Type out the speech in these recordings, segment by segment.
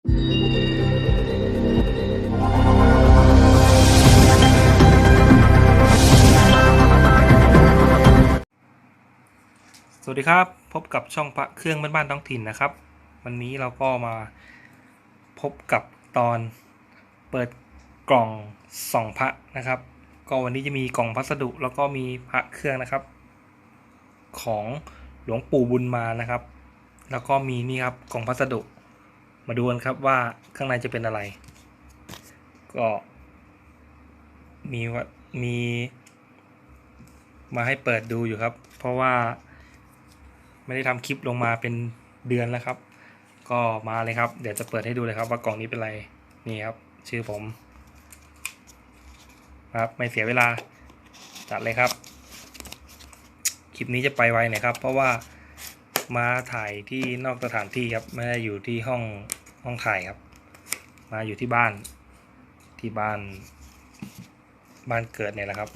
สวัสดีครับ พบกับช่องพระเครื่องบ้านๆท้องถิ่นนะครับ วันนี้เราก็มาพบกับตอนเปิดกล่องส่องพระนะครับ ก็วันนี้จะมีกล่องพัสดุแล้วก็มีพระเครื่องนะครับ ของหลวงปู่บุญมานะครับ แล้วก็มีนี่ครับกล่องพัสดุ มาดูกันครับว่าข้างในจะเป็นอะไร ก็มีว่ามีมาให้เปิดดูอยู่ครับ เพราะว่าไม่ได้ทำคลิปลงมาเป็นเดือนแล้วครับ ก็มาเลยครับ เดี๋ยวจะเปิดให้ดูเลยครับ ว่ากล่องนี้เป็นอะไรนี่ครับ ชื่อผมครับไม่เสียเวลาจัดเลยครับ คลิปนี้จะไปไวหน่อยครับ เพราะว่ามาถ่ายที่นอกสถานที่ครับ ไม่ได้อยู่ที่ห้อง ห้องถ่ายครับ มาอยู่ที่บ้านที่บ้านบ้านเกิดเนี่ยแหละครับ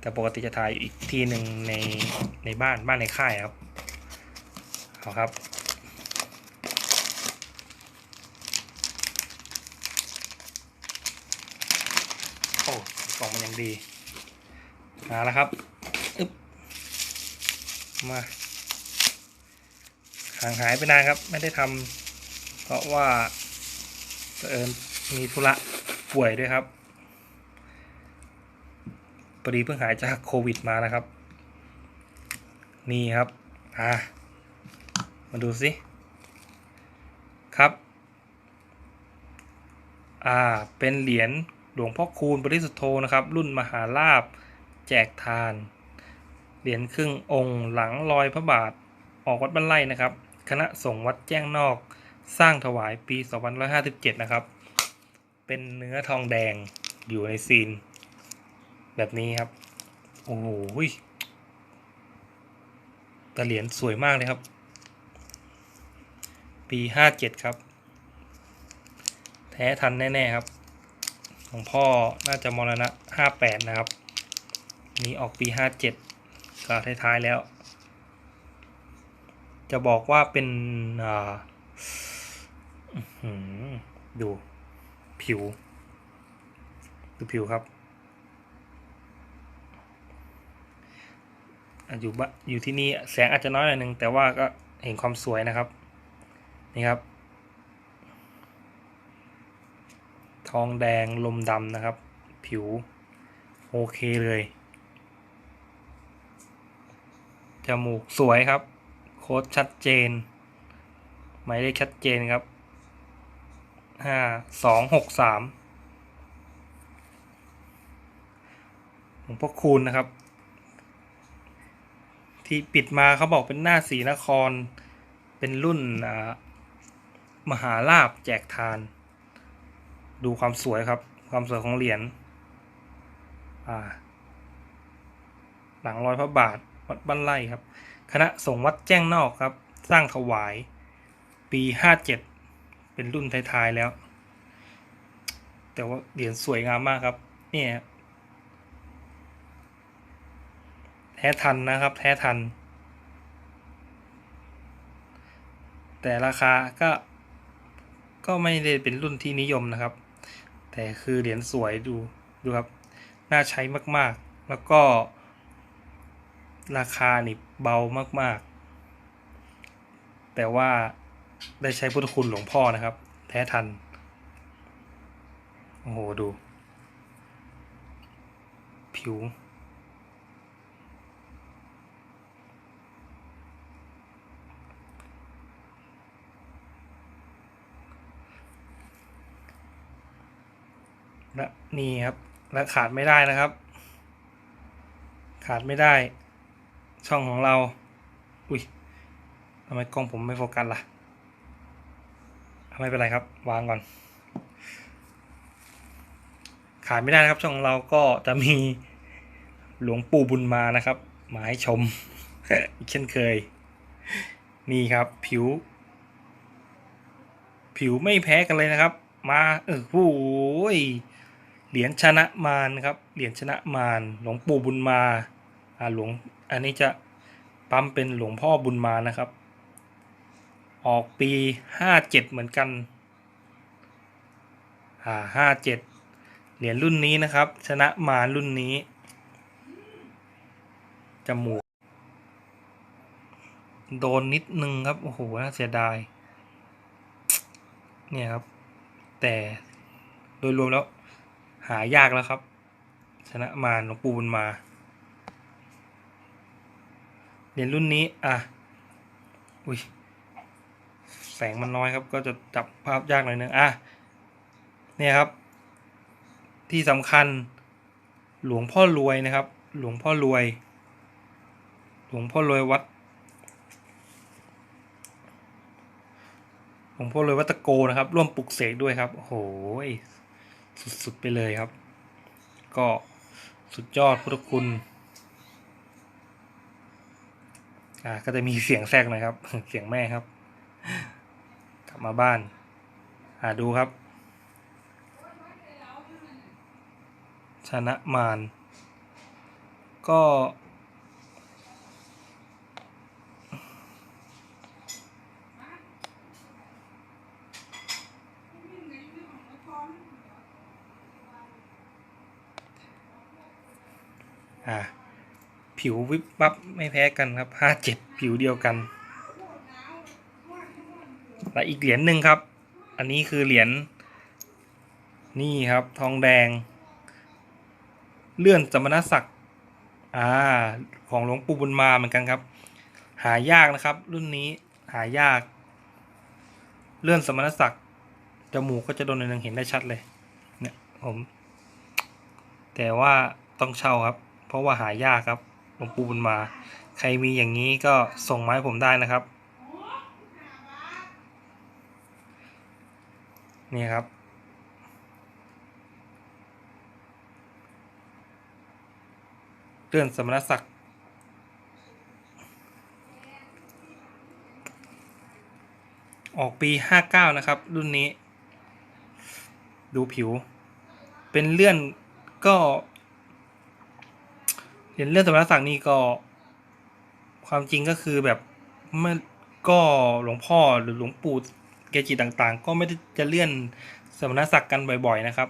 แต่ปกติจะถ่ายอีกที่หนึ่งในในบ้านบ้านในค่ายครับเอาครับโอ้กล่องมันยังดีมาแล้วครับอึ๊บมาห่างหายไปนานครับ ไม่ได้ทำ เพราะว่าเผอิญมีธุระป่วยด้วยครับพอดีเพิ่งหายจากโควิดมานะครับ นี่ครับอ่ามาดูสิครับ อ่า เป็นเหรียญหลวงพ่อคูณบริสุทธโธนะครับ รุ่นมหาลาบแจกทาน เหรียญครึ่งองค์หลังลอยพระบาทออกวัดบ้านไร่นะครับ คณะสงฆ์วัดแจ้งนอก สร้างถวายปี 2557 นะครับ เป็นเนื้อทองแดงอยู่ในซีน แบบนี้ครับ โอ้โหแต่เหรียญสวยมากเลยครับ ปีห้าเจ็ดครับ แท้ทันแน่ ๆ ครับของพ่อน่าจะมรณะห้าแปดนะครับ นี้ออกปีห้าเจ็ดก็ท้าย ๆ แล้ว จะบอกว่าเป็นอ่า ดูผิว ดูผิวครับ อยู่บะอยู่ที่นี่แสงอาจจะน้อยหน่อยหนึ่งแต่ว่าก็เห็นความสวยนะครับ นี่ครับ ทองแดงลมดำนะครับ ผิว โอเคเลย จมูกสวยครับ โค้ดชัดเจน หมายเลขชัดเจนครับ ห้าสองหกสามหลวงพ่อคูณนะครับ ที่ปิดมาเขาบอกเป็นหน้าสีนคร เป็นรุ่นมหาลาบแจกทาน ดูความสวยครับ ความสวยของเหรียญหลังรอยพระบาทวัดบ้านไร่ครับ คณะสงฆ์วัดแจ้งนอกครับ สร้างถวาย ปีห้าเจ็ด เป็นรุ่นท้ายๆแล้ว แต่ว่าเหรียญสวยงามมากครับ เนี่ยแท้ทันนะครับ แท้ทัน แต่ราคาก็ก็ไม่ได้เป็นรุ่นที่นิยมนะครับ แต่คือเหรียญสวยดูดูครับ น่าใช้มากๆ แล้วก็ราคานี่เบามากๆ แต่ว่า ได้ใช้พุทธคุณหลวงพ่อนะครับ แท้ทัน โอ้โห ดู ผิว และนี่ครับ และขาดไม่ได้นะครับ ขาดไม่ได้ ช่องของเรา อุ้ยทำไมกล้องผมไม่โฟกัสล่ะ ไม่เป็นไรครับ วางก่อน ขาดไม่ได้นะครับ ช่องของเราก็จะมีหลวงปู่บุญมานะครับ มาให้ชมอีกเช่นเคย นี่ครับ ผิว ผิวไม่แพ้กันเลยนะครับ มาเออโอ้ยเหรียญชนะมารครับเหรียญชนะมารหลวงปู่บุญมาอ่าหลวงอันนี้จะปั๊มเป็นหลวงพ่อบุญมานะครับ ออกปีห้าเจ็ดเหมือนกัน อ่าห้าเจ็ดเหรียญรุ่นนี้นะครับ ชนะมารรุ่นนี้ จมูก โดนนิดนึงครับ โอ้โห น่าเสียดาย เนี่ยครับ แต่โดยรวมแล้ว หายากแล้วครับ ชนะมารหลวงปู่บุญมา เหรียญรุ่นนี้ อะ อุ้ย แสงมันน้อยครับ ก็จะจับภาพยากหน่อยนึงอะเนี่ยครับ ที่สำคัญหลวงพ่อรวยนะครับ หลวงพ่อรวย หลวงพ่อรวยวัดหลวงพ่อรวยวัดตะโกนะครับ ร่วมปลุกเสกด้วยครับโอ้โหสุดๆไปเลยครับ ก็สุดยอดพุทธคุณอ่าก็จะมีเสียงแทรกน่อยครับ เสียงแม่ครับ มาบ้านอ่าดูครับ ชนะมารก็ อ่า ผิววิบวับไม่แพ้กันครับห้าเจ็ดผิวเดียวกัน และอีกเหรียญหนึ่งครับ อันนี้คือเหรียญนี่ครับทองแดง เลื่อนสมณศักดิ์อ่าของหลวงปู่บุญมาเหมือนกันครับ หายากนะครับ รุ่นนี้หายาก เลื่อนสมณศักดิ์จมูกก็จะโดนในหนึ่งเห็นได้ชัดเลย เนี่ยผม แต่ว่าต้องเช่าครับ เพราะว่าหายากครับหลวงปู่บุญมา ใครมีอย่างนี้ก็ส่งมาให้ผมได้นะครับ นี่ครับเลื่อนสมณศักดิ์ออกปี59นะครับ รุ่นนี้ ดูผิว เป็นเลื่อนก็เห็นเลื่อนสมณศักดิ์นี่ก็ ความจริงก็คือแบบเมื่อก็หลวงพ่อหรือหลวงปู่ เกจิต่างๆ ก็ไม่ได้จะเลื่อนสมณศักดิ์กันบ่อย ๆ นะครับ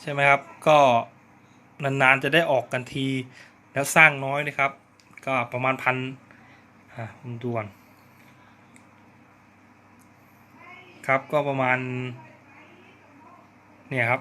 ใช่ไหมครับ ก็นานๆจะได้ออกกันทีแล้วสร้างน้อยนะครับ ก็ประมาณพันอ่าผมดูก่อนครับก็ประมาณ เนี่ยครับ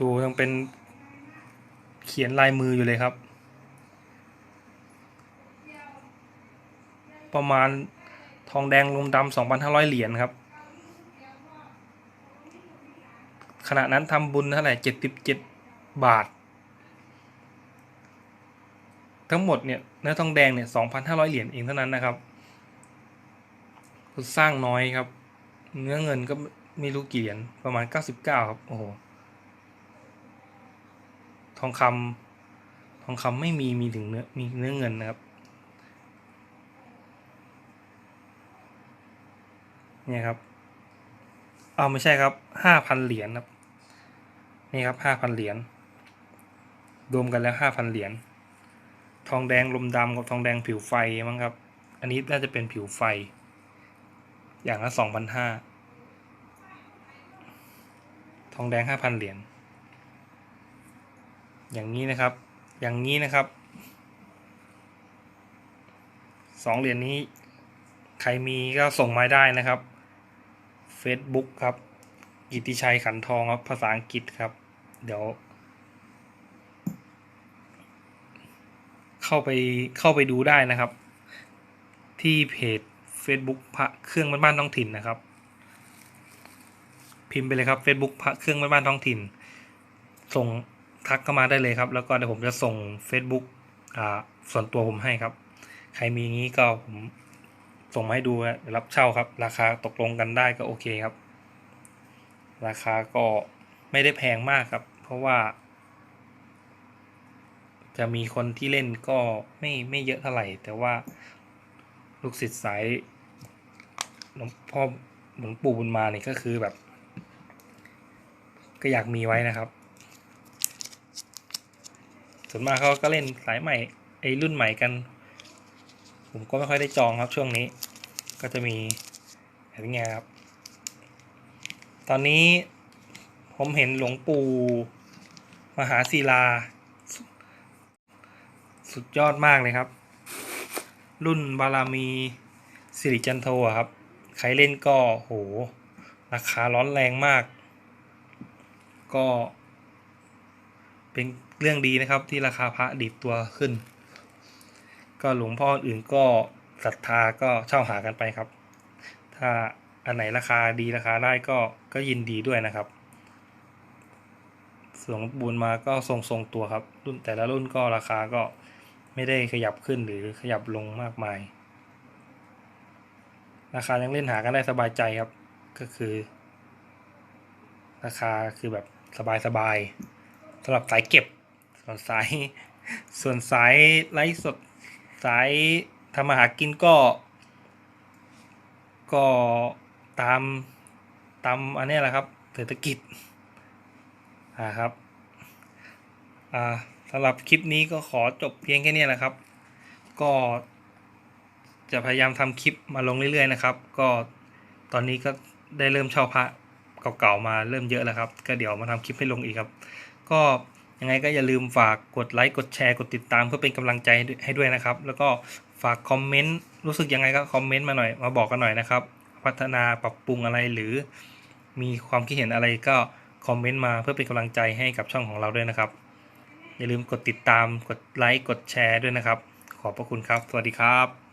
ดูยังเป็นเขียนลายมืออยู่เลยครับ ประมาณ ทองแดงลมดำสองพันห้าร้อยเหรียญครับ ขณะนั้นทำบุญเท่าไหร่เจ็ดสิบเจ็ดบาท ทั้งหมดเนี่ยเนื้อทองแดงเนี่ยสองพันห้าร้อยเหรียญเองเท่านั้นนะครับสร้างน้อยครับ เนื้อเงินก็ไม่รู้กี่เหรียญประมาณเก้าสิบเก้าครับ โอ้โห ทองคำทองคำไม่มีมีถึงเนื้อมีเนื้อเงินนะครับ เนี่ยครับเอาไม่ใช่ครับห้าพันเหรียญครับ นี่ครับห้าพันเหรียญรวมกันแล้วห้าพันเหรียญทองแดงลมดำกับทองแดงผิวไฟมั้งครับ อันนี้น่าจะเป็นผิวไฟ อย่างละสองพันห้าทองแดงห้าพันเหรียญอย่างนี้นะครับ อย่างนี้นะครับสองเหรียญนี้ใครมีก็ส่งมาได้นะครับ Facebook ครับกิติชัยขันทองครับ ภาษาอังกฤษครับ เดี๋ยว เข้าไปเข้าไปดูได้นะครับ ที่เพจ Facebook พระเครื่องบ้านๆท้องถิ่นนะครับ พิมพ์ไปเลยครับ Facebook พระเครื่องบ้านๆท้องถิ่น ส่งทักเข้ามาได้เลยครับ แล้วก็เดี๋ยวผมจะส่ง Facebook อ่าส่วนตัวผมให้ครับ ใครมีงี้ก็ผม ส่งมาให้ดูฮะเดี๋ยวรับเช่าครับ ราคาตกลงกันได้ก็โอเคครับ ราคาก็ไม่ได้แพงมากครับ เพราะว่า จะมีคนที่เล่นก็ไม่ไม่เยอะเท่าไหร่ แต่ว่าลูกศิษย์สายหลวงพ่อหลวงปู่บุญมาเนี่ยก็คือแบบ ก็อยากมีไว้นะครับส่วนมากเขาก็เล่นสายใหม่ไอ้รุ่นใหม่กัน ผมก็ไม่ค่อยได้จองครับช่วงนี้ ก็จะมีแบบนี้ครับ ตอนนี้ผมเห็นหลวงปู่มหาศิลาสุดสุดยอดมากเลยครับ รุ่นบารามีสิริจันโทครับ ใครเล่นก็โหราคาร้อนแรงมาก ก็เป็นเรื่องดีนะครับที่ราคาพระดีดตัวขึ้น ก็หลวงพ่ออื่นก็ศรัทธาก็เช่าหากันไปครับ ถ้าอันไหนราคาดีราคาได้ก็ก็ยินดีด้วยนะครับส่วนบูนมาก็ทรงทรงตัวครับ รุ่นแต่ละรุ่นก็ราคาก็ไม่ได้ขยับขึ้นหรือขยับลงมากมาย ราคายังเล่นหากันได้สบายใจครับ ก็คือ ราคาคือแบบสบายๆสำหรับสายเก็บ ส่วนสายส่วนสายไลฟ์สด สายทำมาหากินก็ ก็ตามตามอันนี้แหละครับ เศรษฐกิจอ่าครับอ่าสำหรับคลิปนี้ก็ขอจบเพียงแค่นี้แหละครับ ก็จะพยายามทำคลิปมาลงเรื่อยๆนะครับ ก็ตอนนี้ก็ได้เริ่มเช่าพระเก่าๆมาเริ่มเยอะแล้วครับ ก็เดี๋ยวมาทำคลิปให้ลงอีกครับ ก็ ยังไงก็อย่าลืมฝากกดไลค์กดแชร์กดติดตามเพื่อเป็นกำลังใจให้ด้วยนะครับ แล้วก็ฝากคอมเมนต์รู้สึกยังไงก็คอมเมนต์มาหน่อยมาบอกกันหน่อยนะครับ พัฒนาปรับปรุงอะไรหรือ มีความคิดเห็นอะไรก็คอมเมนต์มาเพื่อเป็นกำลังใจให้กับช่องของเราด้วยนะครับ อย่าลืมกดติดตามกดไลค์กดแชร์ด้วยนะครับ ขอบพระคุณครับ สวัสดีครับ